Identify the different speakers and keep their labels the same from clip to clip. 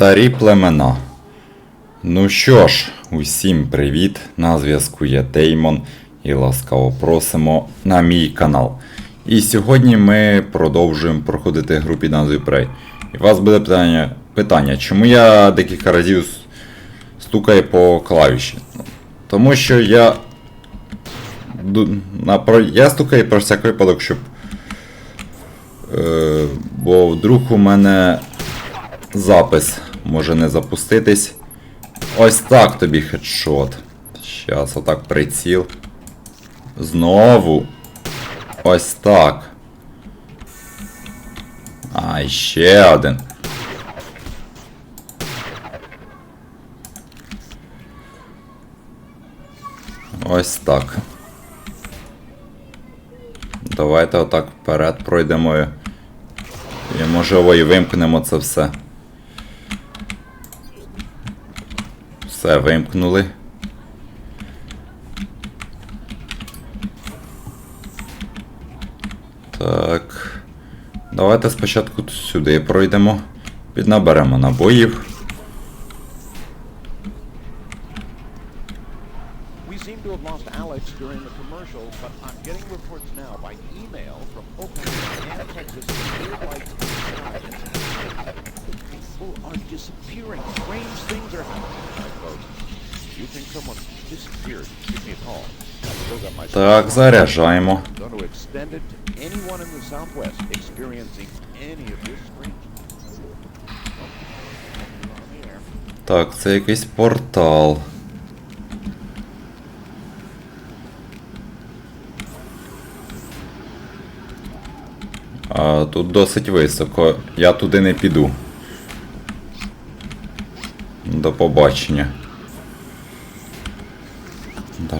Speaker 1: Старі племена. Ну що ж, усім привіт! На зв'язку є Деймон і ласкаво просимо на мій канал. І сьогодні ми продовжуємо проходити гру під назвою Prey. І у вас буде питання, питання чому я декілька разів стукаю по клавіші? Тому що я. Я стукаю про всяк випадок, щоб. Е, бо вдруг у мене запис може не запуститись. Ось так тобі хедшот. Щас, отак приціл. Знову. Ось так. А, ще один. Ось так. Давайте отак вперед пройдемо. І можливо і вимкнемо це все. Все, вимкнули. Так. Давайте спочатку сюди пройдемо. Піднаберемо набоїв.
Speaker 2: The air.
Speaker 1: Так, це якийсь портал. А, тут досить високо. Я туди не піду. До побачення.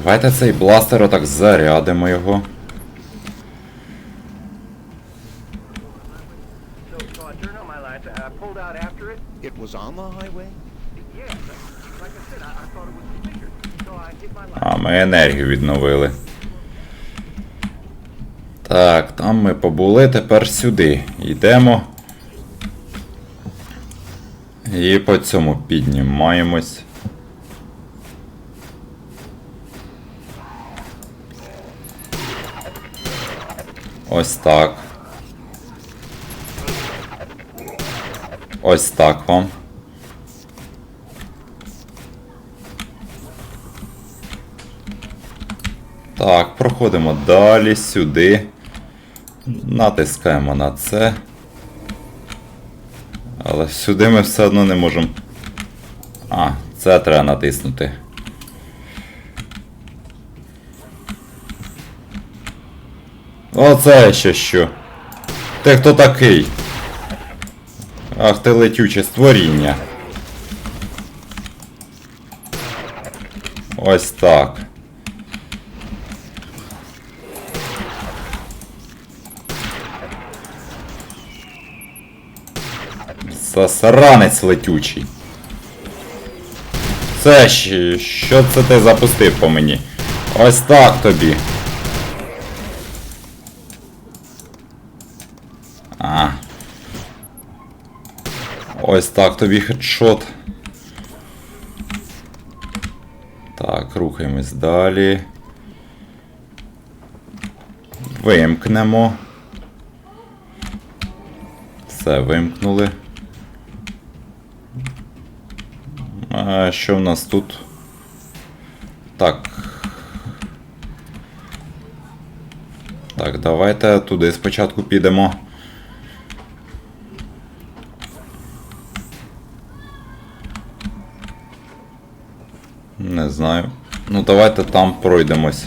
Speaker 1: Давайте цей бластер отак зарядимо його. А, ми енергію відновили. Так, там ми побули, тепер сюди. Йдемо. І по цьому піднімаємось. Ось так. Ось так вам. Так, проходимо далі сюди. Натискаємо на це. Але сюди ми все одно не можемо. А, це треба натиснути. Оце ще що. Ти хто такий? Ах ти летюче створіння. Ось так. Засранець летючий. Це ще, що це ти запустив по мені? Ось так тобі. Ось так тобі хедшот. Так, рухаємось далі. Вимкнемо. Все, вимкнули. А що в нас тут? Так. Так, давайте туди спочатку підемо. Не знаю. Ну давайте там пройдемось.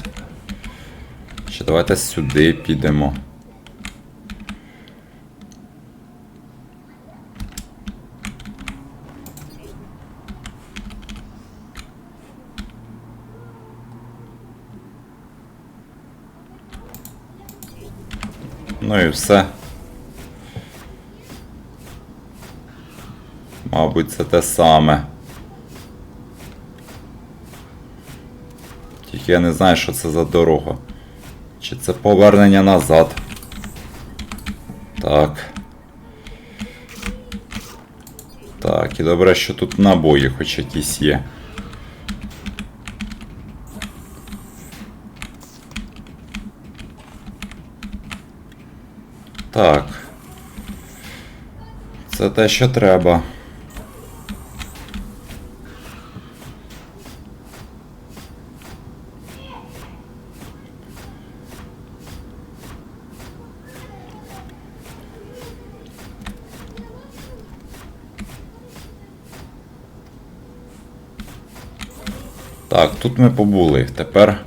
Speaker 1: Чи давайте сюди підемо. Ну і все. Мабуть, це те саме. Тільки я не знаю, що це за дорога. Чи це повернення назад? Так. Так, і добре, що тут набої хоч якісь є. Так. Це те, що треба. Так, тут ми побули. Тепер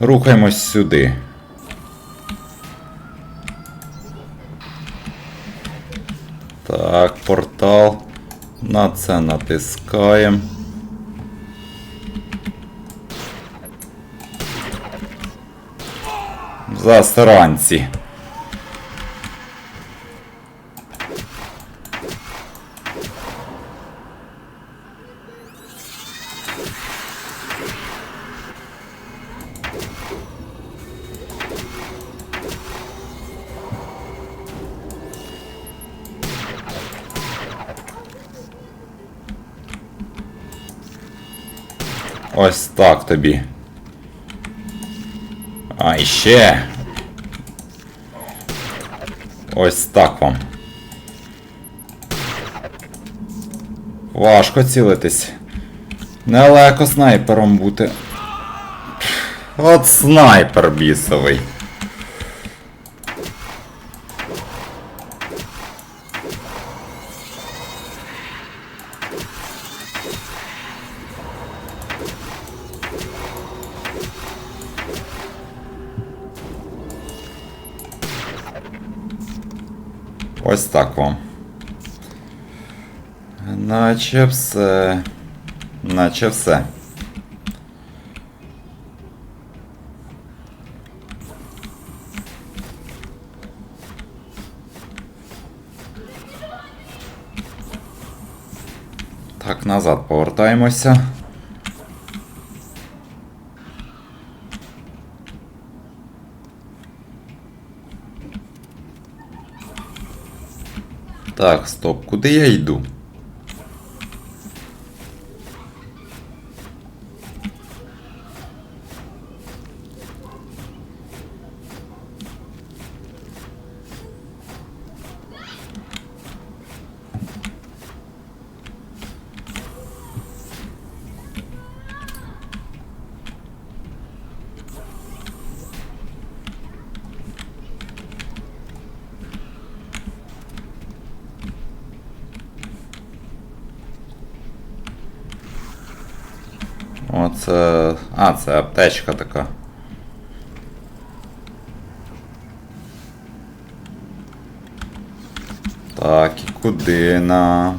Speaker 1: рухаємось сюди. Так, портал. На це натискаємо. Засранці. Ось так тобі. А іще. ще. Ось так вам. Важко цілитись. Нелегко снайпером бути. От снайпер бісовий. Ось так вам. Наче все. Наче все. Так, назад повертаємося. Так, стоп, куди я йду? Оце. А, це аптечка така. Так, і куди на.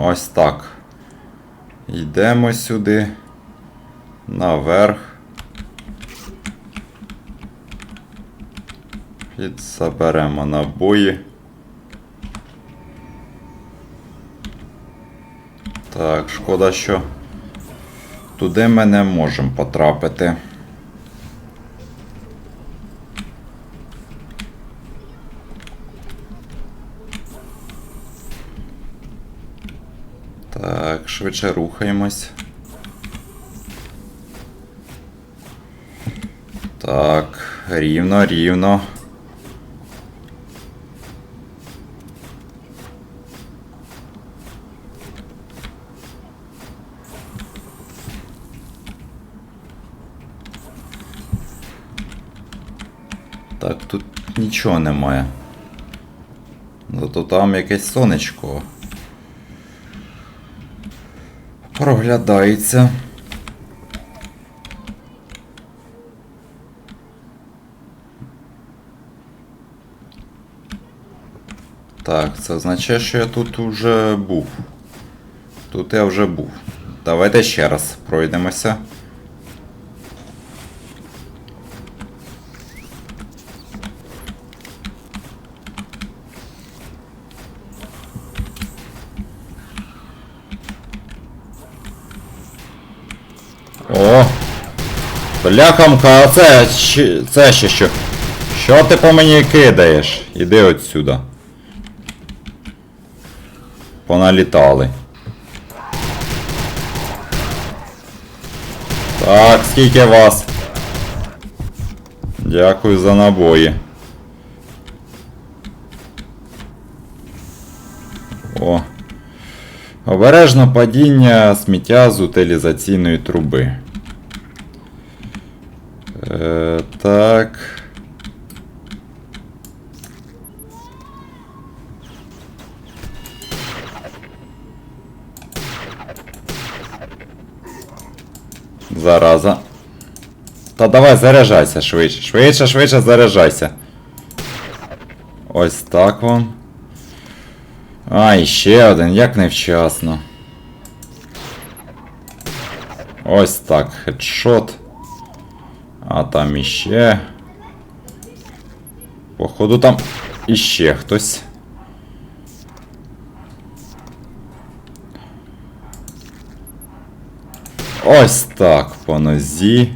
Speaker 1: Ось так. Йдемо сюди. Наверх. І заберемо набої. Так, шкода, що туди ми не можемо потрапити. Так, швидше рухаємось. Так, рівно, рівно. Так, тут нічого немає. Зато там якесь сонечко. Проглядається. Так, це означає, що я тут уже був. Тут я вже був. Давайте ще раз пройдемося. О! Бляхамка, а це, це ще що? Що ти по мені кидаєш? Іди отсюда. Поналітали. Так, скільки вас? Дякую за набої. Обережно падіння сміття з утилізаційної труби. Е, так. Зараза. Та давай заряджайся швидше. Швидше, швидше заряджайся. Ось так вон. А, ще один, як невчасно. Ось так, хедшот. А там іще. Походу там іще хтось. Ось так по нозі.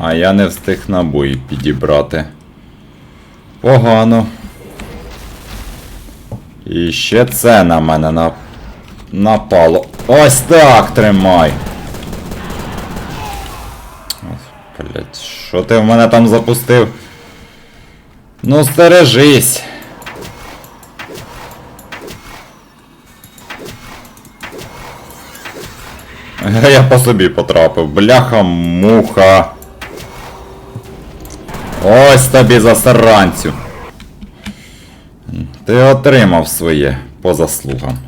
Speaker 1: А я не встиг набої підібрати. Погано. І ще це на мене на... напало. Ось так тримай. Блять, що ти в мене там запустив? Ну стережись. Я по собі потрапив. Бляха муха. Ось тобі засранцю. Ти отримав своє по заслугам.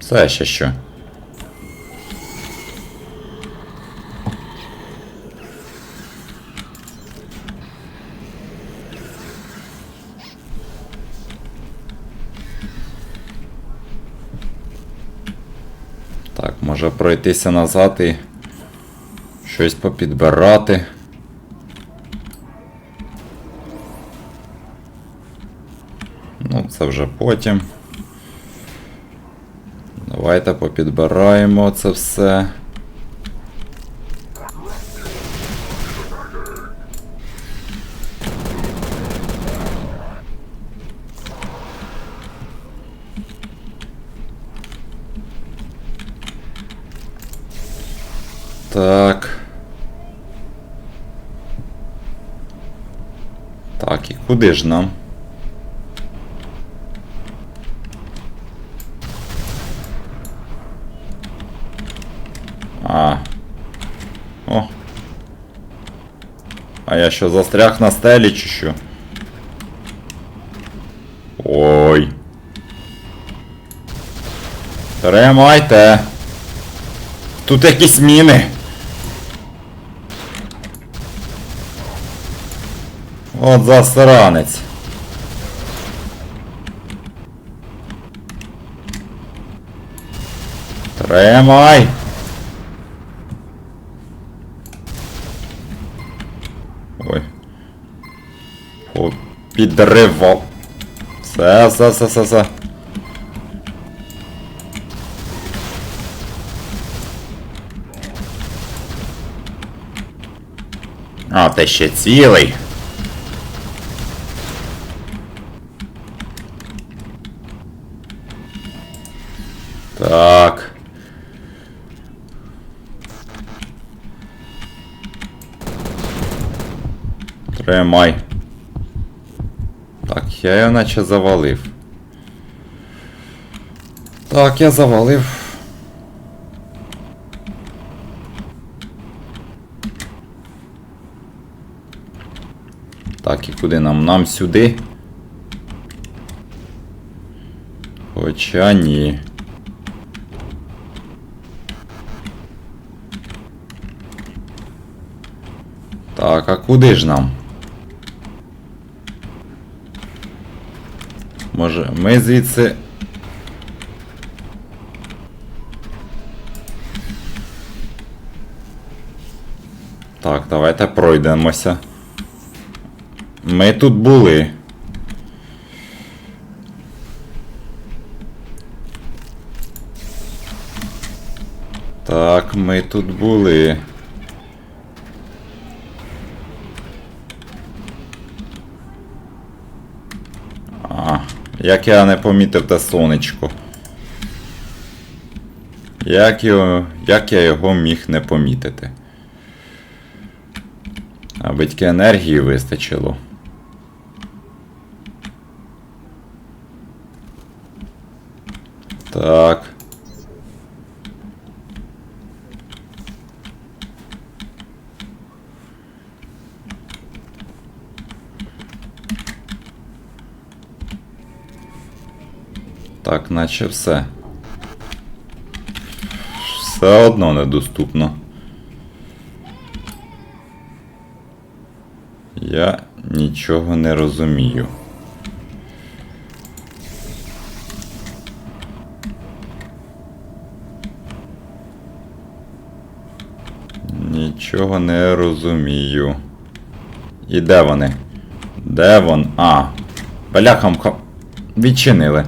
Speaker 1: Це ще що? Так, може пройтися назад і щось попідбирати. Ну, це вже потім. Давайте попідбираємо це все. Куди ж нам? А. О. А я що, застряг на стелі чи що? Ой. Тримайте. Тут якісь міни. От засранець. Тримай. Ой. О, підривав. Все, все, все, все, все. А, ти ще цілий. Так. Тримай. Так, я його наче завалив. Так, я завалив. Так, і куди нам? Нам сюди? Хоча ні. Так, а куди ж нам? Може, ми звідси. Так, давайте пройдемося. Ми тут були. Так, ми тут були. Як я не помітив те сонечко. Як, його, як я його міг не помітити? А батьки енергії вистачило. Так. Так, наче все. Все одно недоступно. Я нічого не розумію. Нічого не розумію. І де вони? Де вон? А. Бляхам ха- відчинили.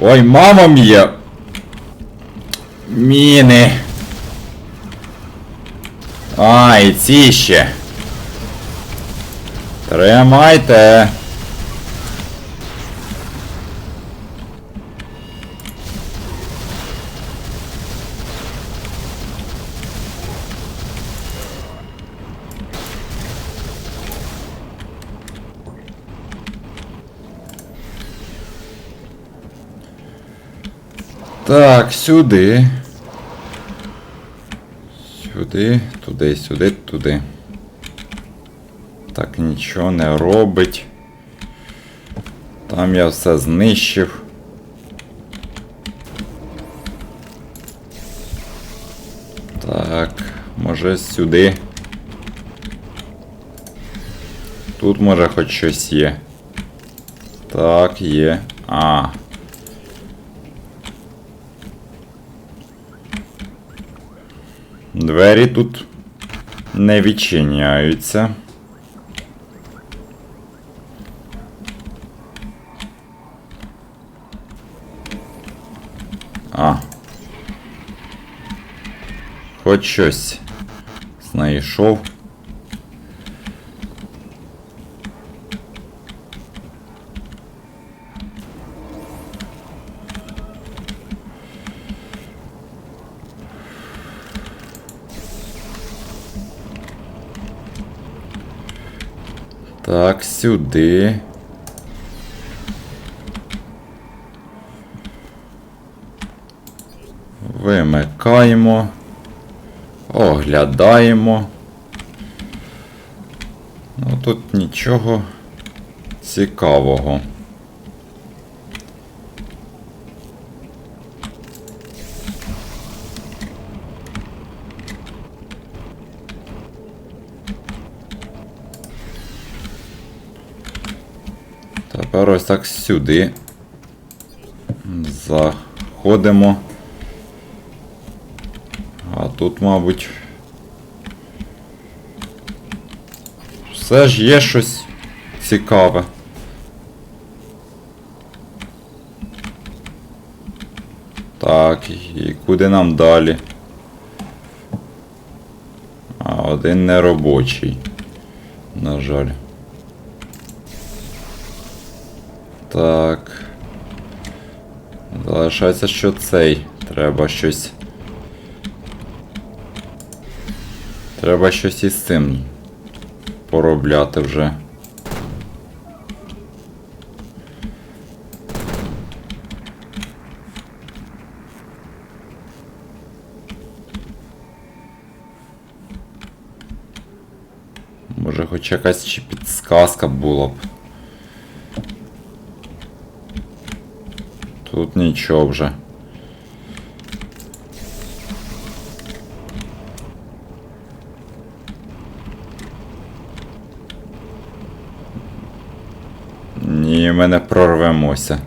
Speaker 1: Ой, мама мія! Міни. Ай, ці ще. Тримайте. Так, сюди. Сюди, туди, сюди, туди. Так, нічого не робить. Там я все знищив. Так, може сюди. Тут може хоч щось є. Так, є. А. Двері тут не відчиняються. А. Хоч щось знайшов. Так, сюди. Вимикаємо. Оглядаємо. Ну тут нічого цікавого. Тепер ось так сюди. Заходимо. А тут, мабуть. Все ж є щось цікаве. Так, і куди нам далі? А, один неробочий. На жаль. Так. Залишається, що цей. Треба щось. Треба щось із цим поробляти вже. Може хоч якась ще підсказка була б. Тут нічого вже. Ні, ми прорвемося.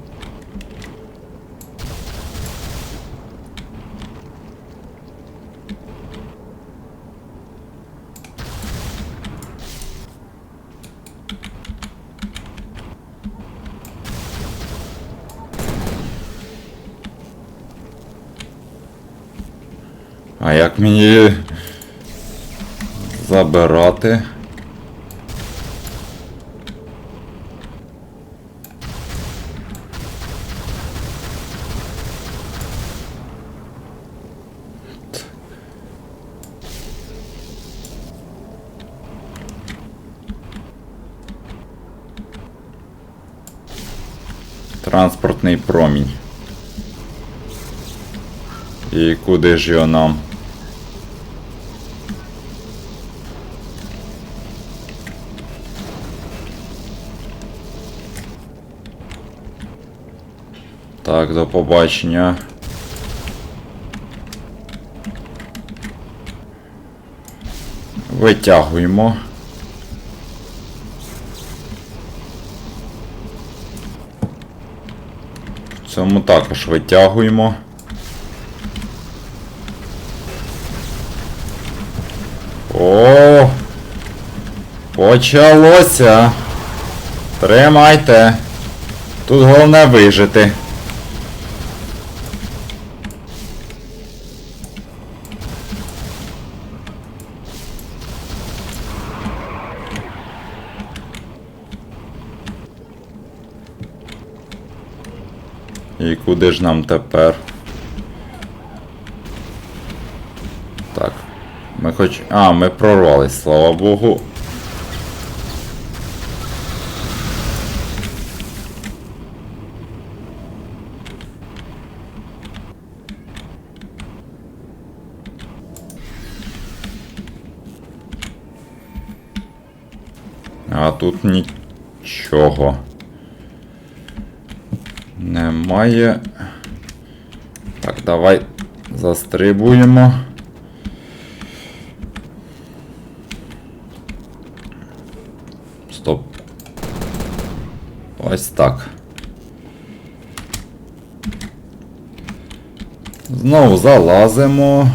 Speaker 1: А як мені забирати? Транспортний промінь. І куди ж його нам? Так, до побачення. Витягуємо. В цьому також витягуємо. О! Почалося. Тримайте. Тут головне вижити. І куди ж нам тепер? Так. Ми хоч. А, ми прорвались, слава Богу. А тут нічого. Немає. Так, давай застрибуємо. Стоп. Ось так. Знову залазимо.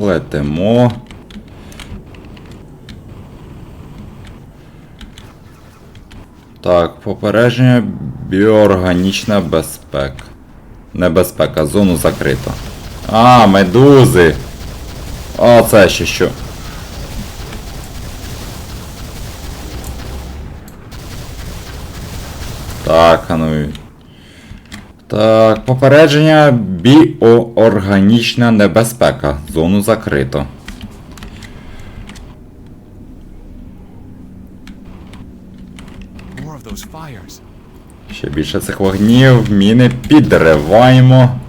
Speaker 1: Летимо. Так, попередження біоорганічна безпека. Небезпека, зону закрито. А, медузи. А, це ще що. Так, а ну. Так, попередження біоорганічна небезпека. Зону закрито. Ще більше цих вогнів, міни підриваємо.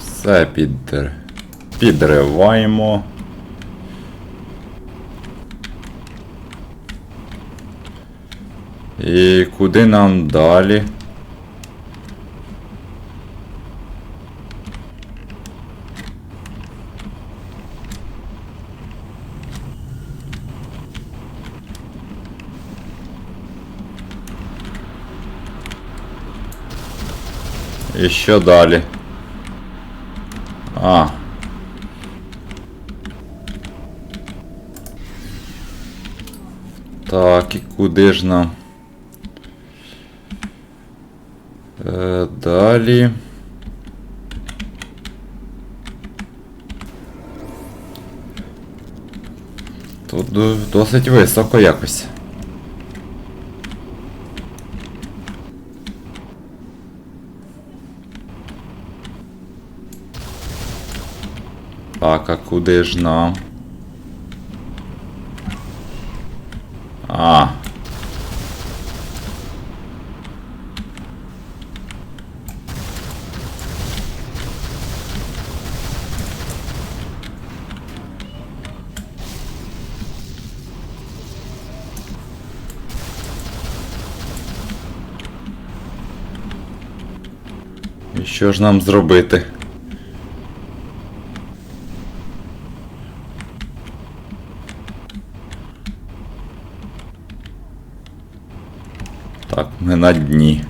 Speaker 1: Все підр... підриваємо. І куди нам далі? І що? А. Так, і куди ж нам? Е, далі. Тут досить високо якось. Так, куди ж нам? А. І що ж нам зробити? Так, ми на дні.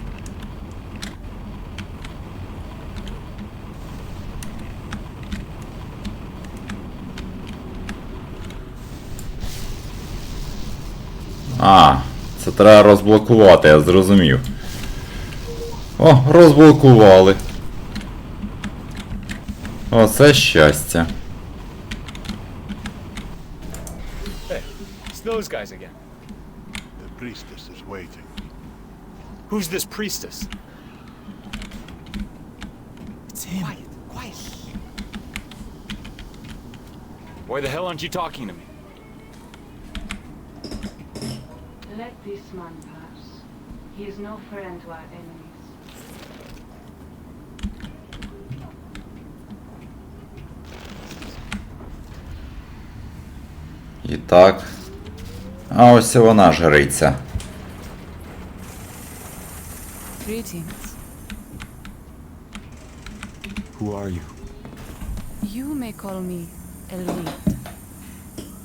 Speaker 1: А, це треба розблокувати, я зрозумів. О, розблокували. Оце щастя.
Speaker 3: Hey, it's those guys again.
Speaker 4: The priestess is waiting.
Speaker 3: Who's this priestess? It's him. Quiet, quiet. Why the hell aren't you talking to me?
Speaker 5: Let this man pass. He is no friend to our enemies.
Speaker 1: І так. А ось і вона жриця.
Speaker 6: Greetings.
Speaker 3: Who are you?
Speaker 6: You may call me Elwit.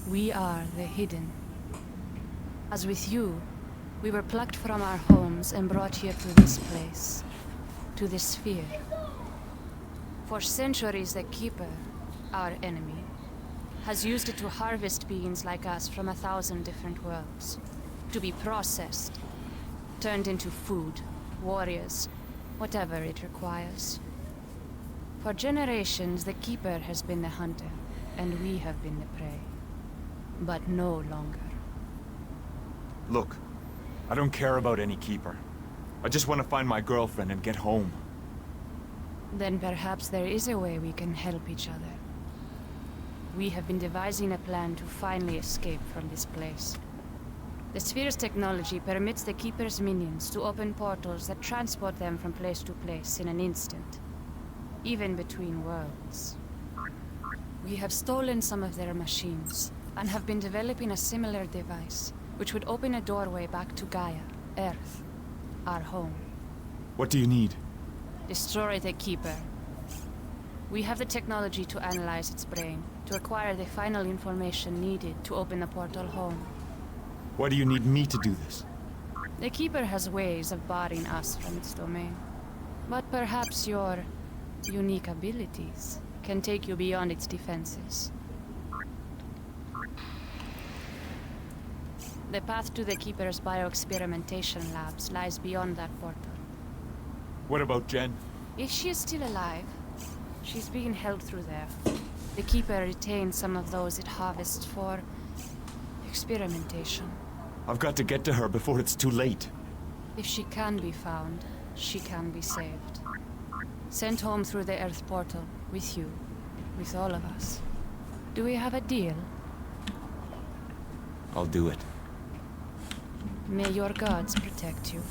Speaker 6: We are the Hidden. As with you, we were plucked from our homes and brought here to this place, to this sphere. For centuries, the Keeper, our enemy, has used it to harvest beings like us from a thousand different worlds, to be processed, turned into food, warriors, whatever it requires. For generations, the Keeper has been the hunter, and we have been the prey. But no longer.
Speaker 3: Look, I don't care about any keeper. I just want to find my girlfriend and get home.
Speaker 6: Then perhaps there is a way we can help each other. We have been devising a plan to finally escape from this place. The Sphere's technology permits the Keeper's minions to open portals that transport them from place to place in an instant, even between worlds. We have stolen some of their machines and have been developing a similar device which would open a doorway back to Gaia, Earth, our home.
Speaker 3: What do you need?
Speaker 6: Destroy the Keeper. We have the technology to analyze its brain, to acquire the final information needed to open the portal home.
Speaker 3: Why do you need me to do this?
Speaker 6: The Keeper has ways of barring us from its domain. But perhaps your unique abilities can take you beyond its defenses. The path to the Keeper's bioexperimentation labs lies beyond that portal.
Speaker 3: What about Jen?
Speaker 6: If she is still alive, she's being held through there. The Keeper retains some of those it harvests for experimentation.
Speaker 3: I've got to get to her before it's too late.
Speaker 6: If she can be found, she can be saved. Sent home through the Earth portal, with you, with all of us. Do we have a deal?
Speaker 3: I'll do it.
Speaker 6: May your gods protect you.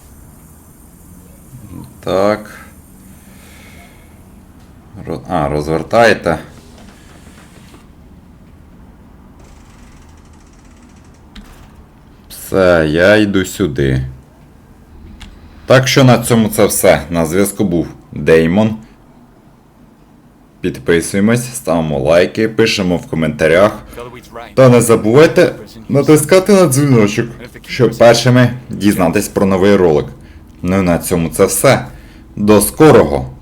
Speaker 1: Так. Ро- А, розвертайте. Все, я йду сюди. Так що на цьому це все. На зв'язку був Деймон. Підписуємось, ставимо лайки, пишемо в коментарях. Та не забувайте натискати на дзвіночок, щоб першими дізнатись про новий ролик. Ну і на цьому це все. До скорого!